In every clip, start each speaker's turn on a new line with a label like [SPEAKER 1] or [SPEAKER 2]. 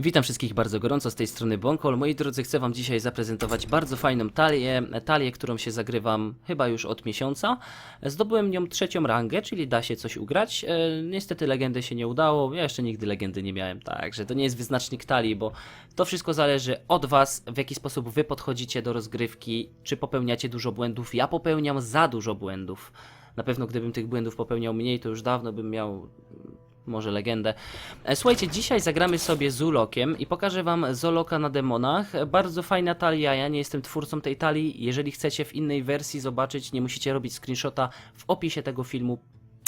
[SPEAKER 1] Witam wszystkich bardzo gorąco z tej strony Bonkol. Moi drodzy, chcę Wam dzisiaj zaprezentować bardzo fajną talię, talię, którą się zagrywam chyba już od miesiąca. Zdobyłem nią trzecią rangę, czyli da się coś ugrać. E, niestety legendy się nie udało, ja jeszcze nigdy legendy nie miałem, także to nie jest wyznacznik talii, bo to wszystko zależy od Was, w jaki sposób Wy podchodzicie do rozgrywki, czy popełniacie dużo błędów. Ja popełniam za dużo błędów. Na pewno gdybym tych błędów popełniał mniej, to już dawno bym miał może legendę. E, Słuchajcie, dzisiaj zagramy sobie z Ulokiem i pokażę wam Zoloka na demonach. Bardzo fajna talia, ja nie jestem twórcą tej talii. Jeżeli chcecie w innej wersji zobaczyć, nie musicie robić screenshota. W opisie tego filmu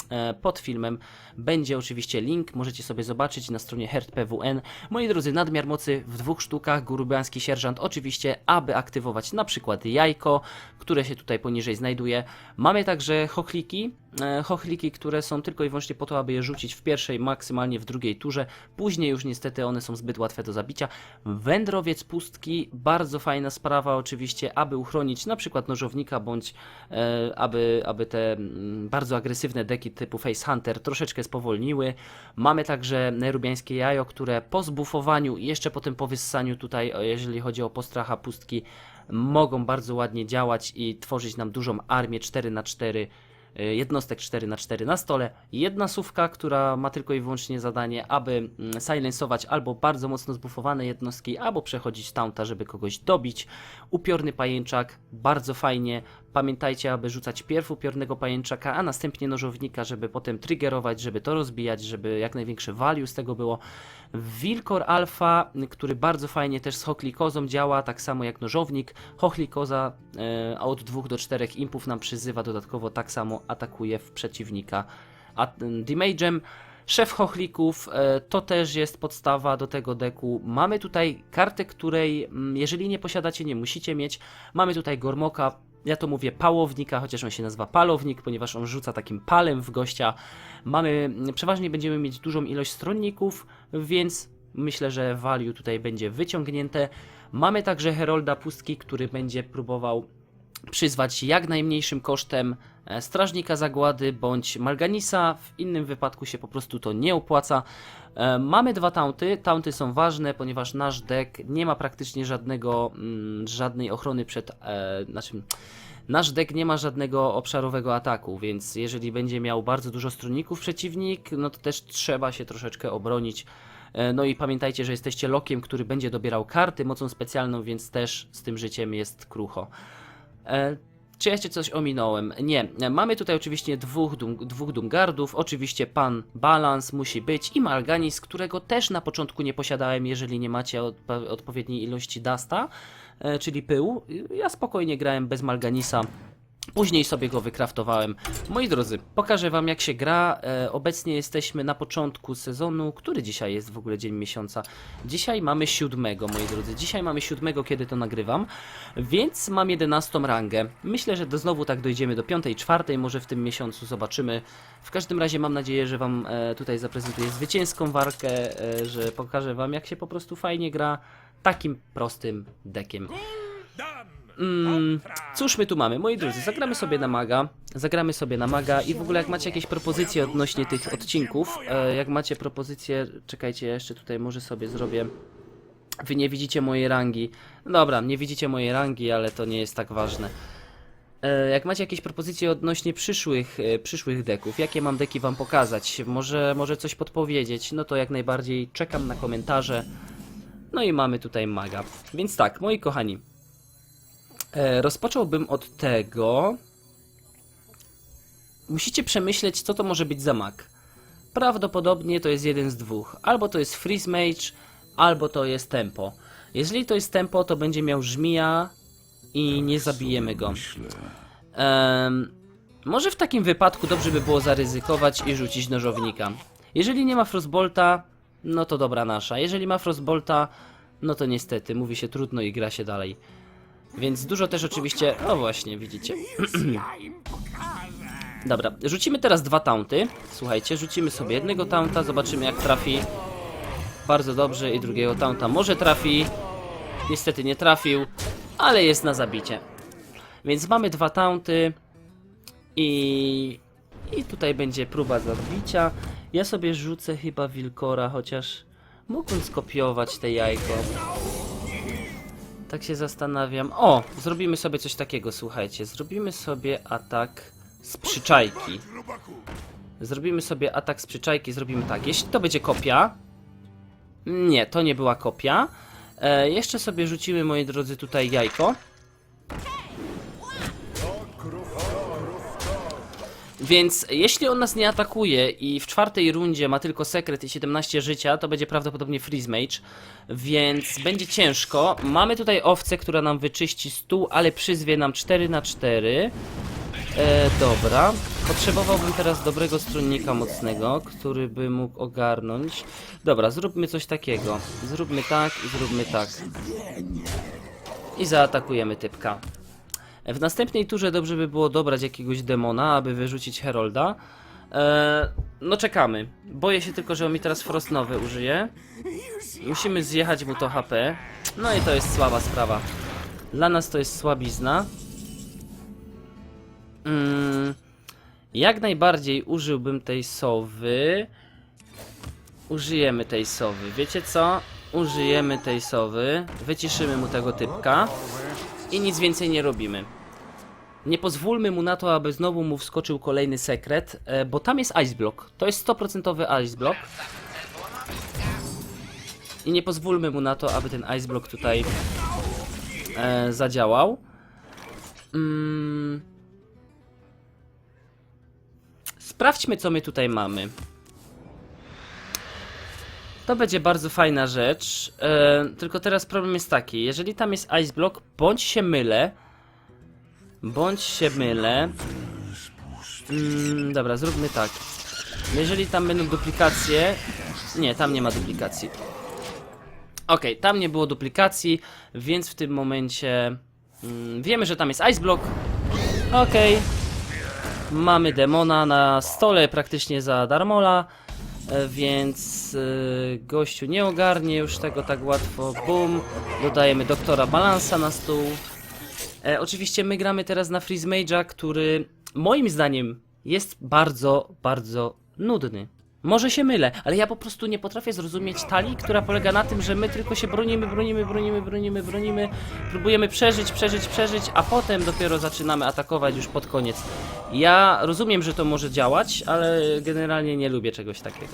[SPEAKER 1] e, pod filmem będzie oczywiście link, możecie sobie zobaczyć na stronie HerdPWN. Moi drodzy, nadmiar mocy w dwóch sztukach, gurubiański sierżant oczywiście, aby aktywować na przykład jajko, które się tutaj poniżej znajduje. Mamy także chochliki, e, chochliki, które są tylko i wyłącznie po to, aby je rzucić w pierwszej, maksymalnie w drugiej turze. Później już niestety one są zbyt łatwe do zabicia. Wędrowiec pustki, bardzo fajna sprawa oczywiście, aby uchronić na przykład nożownika, bądź e, aby, aby te mm, bardzo agresywne deki typu Face Hunter troszeczkę spowolniły. Mamy także nerubiańskie jajo, które po zbufowaniu i jeszcze potem po wyssaniu tutaj, o, jeżeli chodzi o postracha pustki, mogą bardzo ładnie działać i tworzyć nam dużą armię 4 na 4 y, jednostek 4 na 4 na stole. Jedna sówka, która ma tylko i wyłącznie zadanie, aby mm, silensować albo bardzo mocno zbufowane jednostki, albo przechodzić taunta, żeby kogoś dobić. Upiorny pajęczak, bardzo fajnie. Pamiętajcie, aby rzucać pierw upiornego pajęczaka, a następnie nożownika, żeby potem triggerować, żeby to rozbijać, żeby jak największe value z tego było. Wilkor Alpha, który bardzo fajnie też z Hochlikozą działa, tak samo jak nożownik. Hochlikoza e, od 2 do 4 impów nam przyzywa, dodatkowo tak samo atakuje w przeciwnika. A Demage'em Szef Chochlików e, to też jest podstawa do tego deku. Mamy tutaj kartę, której jeżeli nie posiadacie, nie musicie mieć. Mamy tutaj Gormoka, ja to mówię pałownika, chociaż on się nazywa palownik, ponieważ on rzuca takim palem w gościa. Mamy, przeważnie będziemy mieć dużą ilość stronników, więc myślę, że value tutaj będzie wyciągnięte. Mamy także Herolda Pustki, który będzie próbował przyzwać jak najmniejszym kosztem Strażnika Zagłady bądź Malganisa. W innym wypadku się po prostu to nie opłaca. E, Mamy dwa taunty. Taunty są ważne, ponieważ nasz deck nie ma praktycznie żadnego, mm, żadnej ochrony przed. E, znaczy, nasz deck nie ma żadnego obszarowego ataku, więc jeżeli będzie miał bardzo dużo stronników przeciwnik, no to też trzeba się troszeczkę obronić. E, No i pamiętajcie, że jesteście lokiem, który będzie dobierał karty mocą specjalną, więc też z tym życiem jest krucho. Czy jeszcze coś ominąłem? Nie. Mamy tutaj oczywiście dwóch, dum, dwóch Dumgardów. Oczywiście pan Balans musi być i Malganis, którego też na początku nie posiadałem, jeżeli nie macie odpo odpowiedniej ilości Dasta, e, czyli pyłu. Ja spokojnie grałem bez Malganisa. Później sobie go wykraftowałem. Moi drodzy, pokażę wam jak się gra. E, obecnie jesteśmy na początku sezonu. Który dzisiaj jest w ogóle dzień miesiąca? Dzisiaj mamy siódmego, moi drodzy. Dzisiaj mamy siódmego, kiedy to nagrywam. Więc mam 11 rangę. Myślę, że do, znowu tak dojdziemy do piątej, czwartej, może w tym miesiącu zobaczymy. W każdym razie mam nadzieję, że wam e, tutaj zaprezentuję zwycięską walkę, e, że pokażę wam jak się po prostu fajnie gra takim prostym dekiem. Mm, cóż my tu mamy? Moi drodzy, zagramy sobie na maga, zagramy sobie na maga i w ogóle jak macie jakieś propozycje odnośnie tych odcinków, e, jak macie propozycje, czekajcie, ja jeszcze tutaj może sobie zrobię, wy nie widzicie mojej rangi, dobra, nie widzicie mojej rangi, ale to nie jest tak ważne. E, Jak macie jakieś propozycje odnośnie przyszłych, e, przyszłych deków, jakie mam deki wam pokazać, może, może coś podpowiedzieć, no to jak najbardziej czekam na komentarze. No i mamy tutaj maga. Więc tak, moi kochani, rozpocząłbym od tego. Musicie przemyśleć, co to może być za mag. Prawdopodobnie to jest jeden z dwóch. Albo to jest Freeze Mage, albo to jest tempo. Jeżeli to jest tempo, to będzie miał żmija i nie zabijemy go. Może w takim wypadku dobrze by było zaryzykować i rzucić nożownika. Jeżeli nie ma Frostbolta, no to dobra nasza. Jeżeli ma Frostbolta, no to niestety, mówi się trudno i gra się dalej. Więc dużo też oczywiście. O właśnie, widzicie. Dobra, rzucimy teraz dwa taunty. Słuchajcie, rzucimy sobie jednego taunta, zobaczymy jak trafi. Bardzo dobrze i drugiego taunta może trafi. Niestety nie trafił, ale jest na zabicie. Więc mamy dwa taunty i i tutaj będzie próba zabicia. Ja sobie rzucę chyba wilkora, chociaż Mógłbym skopiować te jajko. Tak się zastanawiam. O, zrobimy sobie coś takiego, słuchajcie. Zrobimy sobie atak z przyczajki. Zrobimy sobie atak z przyczajki, zrobimy tak. Jeśli to będzie kopia... Nie, to nie była kopia. E, jeszcze sobie rzucimy, moi drodzy, tutaj jajko. Więc jeśli on nas nie atakuje i w czwartej rundzie ma tylko sekret i 17 życia, to będzie prawdopodobnie Freeze Mage, więc będzie ciężko. Mamy tutaj owcę, która nam wyczyści stół, ale przyzwie nam 4 na 4 e, Dobra, potrzebowałbym teraz dobrego stronnika mocnego, który by mógł ogarnąć. Dobra, zróbmy coś takiego. Zróbmy tak i zróbmy tak. I zaatakujemy typka. W następnej turze dobrze by było dobrać jakiegoś demona, aby wyrzucić Herolda. Eee, no czekamy. Boję się tylko, że on mi teraz Frostnowy użyje. Musimy zjechać mu to HP. No i to jest słaba sprawa. Dla nas to jest słabizna. Mm, jak najbardziej użyłbym tej sowy. Użyjemy tej sowy. Wiecie co? Użyjemy tej sowy. Wyciszymy mu tego typka. I nic więcej nie robimy. Nie pozwólmy mu na to, aby znowu mu wskoczył kolejny sekret, e, bo tam jest Ice Block. To jest 100% Ice Block. I nie pozwólmy mu na to, aby ten Ice Block tutaj e, zadziałał. Mm. Sprawdźmy, co my tutaj mamy. To będzie bardzo fajna rzecz. E, tylko teraz problem jest taki: jeżeli tam jest Ice Block, bądź się mylę. Bądź się mylę. Mm, dobra, zróbmy tak. Jeżeli tam będą duplikacje. Nie, tam nie ma duplikacji. Okej, tam nie było duplikacji, więc w tym momencie mm, wiemy, że tam jest Ice Block. Okej. Mamy demona na stole praktycznie za darmola, więc e, gościu nie ogarnie już tego tak łatwo. Bum, dodajemy doktora balansa na stół. E, oczywiście my gramy teraz na Freeze Mage'a, który moim zdaniem jest bardzo, bardzo nudny. Może się mylę, ale ja po prostu nie potrafię zrozumieć talii, która polega na tym, że my tylko się bronimy, bronimy, bronimy, bronimy, bronimy, próbujemy przeżyć, przeżyć, przeżyć, a potem dopiero zaczynamy atakować już pod koniec. Ja rozumiem, że to może działać, ale generalnie nie lubię czegoś takiego.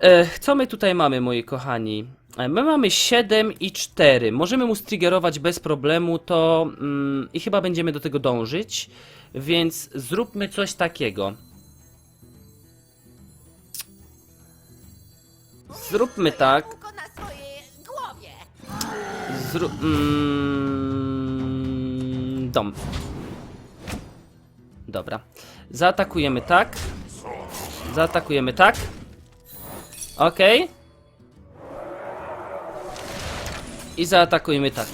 [SPEAKER 1] E, co my tutaj mamy, moi kochani? E, My mamy 7 i 4. Możemy mu striggerować bez problemu to mm, i chyba będziemy do tego dążyć. Więc zróbmy coś takiego. Zróbmy tak. Zrób. Mm, dom. Dobra. Zaatakujemy tak. Zaatakujemy tak. Okej. I zaatakujemy tak.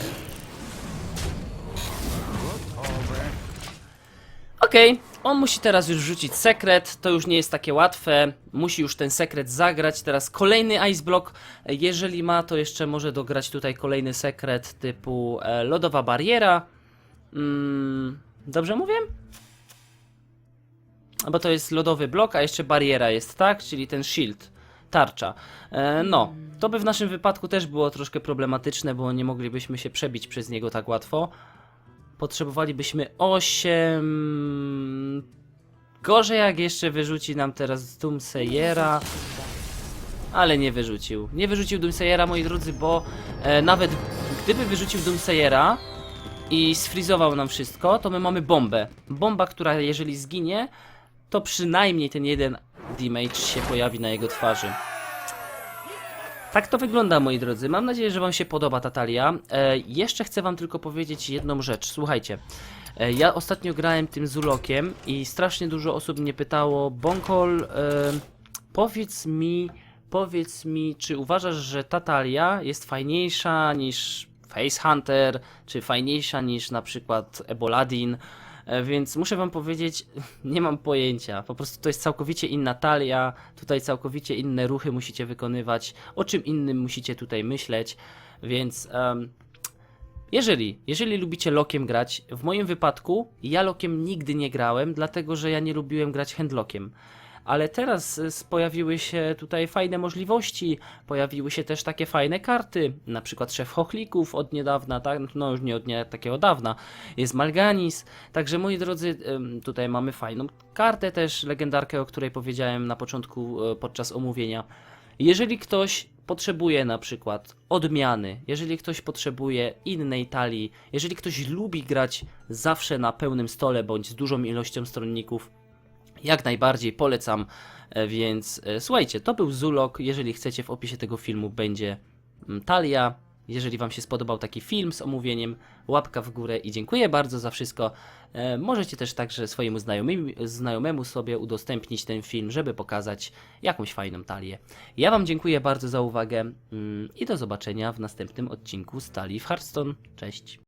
[SPEAKER 1] Okej, on musi teraz już rzucić sekret, to już nie jest takie łatwe, musi już ten sekret zagrać, teraz kolejny Ice Block, jeżeli ma to jeszcze może dograć tutaj kolejny sekret typu e, lodowa bariera, mm, dobrze mówię? Bo to jest lodowy blok, a jeszcze bariera jest, tak? Czyli ten shield, tarcza. E, no, to by w naszym wypadku też było troszkę problematyczne, bo nie moglibyśmy się przebić przez niego tak łatwo. Potrzebowalibyśmy 8. Gorzej jak jeszcze wyrzuci nam teraz Doomsayera. Ale nie wyrzucił. Nie wyrzucił Doomsayera, moi drodzy, bo e, nawet gdyby wyrzucił Doomsayera i sfrizował nam wszystko, to my mamy bombę. Bomba, która jeżeli zginie, to przynajmniej ten jeden damage się pojawi na jego twarzy. Tak to wygląda, moi drodzy. Mam nadzieję, że Wam się podoba ta talia. E, jeszcze chcę Wam tylko powiedzieć jedną rzecz. Słuchajcie, e, ja ostatnio grałem tym Zulokiem i strasznie dużo osób mnie pytało, Bonkol, e, powiedz mi, powiedz mi, czy uważasz, że ta talia jest fajniejsza niż Face Hunter, czy fajniejsza niż na przykład Eboladin? E, Więc muszę wam powiedzieć, nie mam pojęcia. Po prostu to jest całkowicie inna talia, tutaj całkowicie inne ruchy musicie wykonywać, o czym innym musicie tutaj myśleć, więc em, jeżeli, jeżeli lubicie lokiem grać, w moim wypadku ja lokiem nigdy nie grałem, dlatego że ja nie lubiłem grać handlokiem. Ale teraz y, pojawiły się tutaj fajne możliwości, pojawiły się też takie fajne karty, na przykład szef chochlików od niedawna, tak? no już nie od nie takiego dawna, jest Malganis, także moi drodzy, tutaj mamy fajną kartę też, legendarkę, o której powiedziałem na początku e, podczas omówienia. Jeżeli ktoś potrzebuje na przykład odmiany, jeżeli ktoś potrzebuje innej talii, jeżeli ktoś lubi grać zawsze na pełnym stole bądź z dużą ilością stronników, jak najbardziej polecam, e, więc e, słuchajcie, to był Zulok. Jeżeli chcecie, w opisie tego filmu będzie mm, talia. Jeżeli Wam się spodobał taki film z omówieniem, łapka w górę i dziękuję bardzo za wszystko. E, możecie też także swojemu znajomemu sobie udostępnić ten film, żeby pokazać jakąś fajną talię. Ja Wam dziękuję bardzo za uwagę mm, i do zobaczenia w następnym odcinku z talii w Hearthstone. Cześć!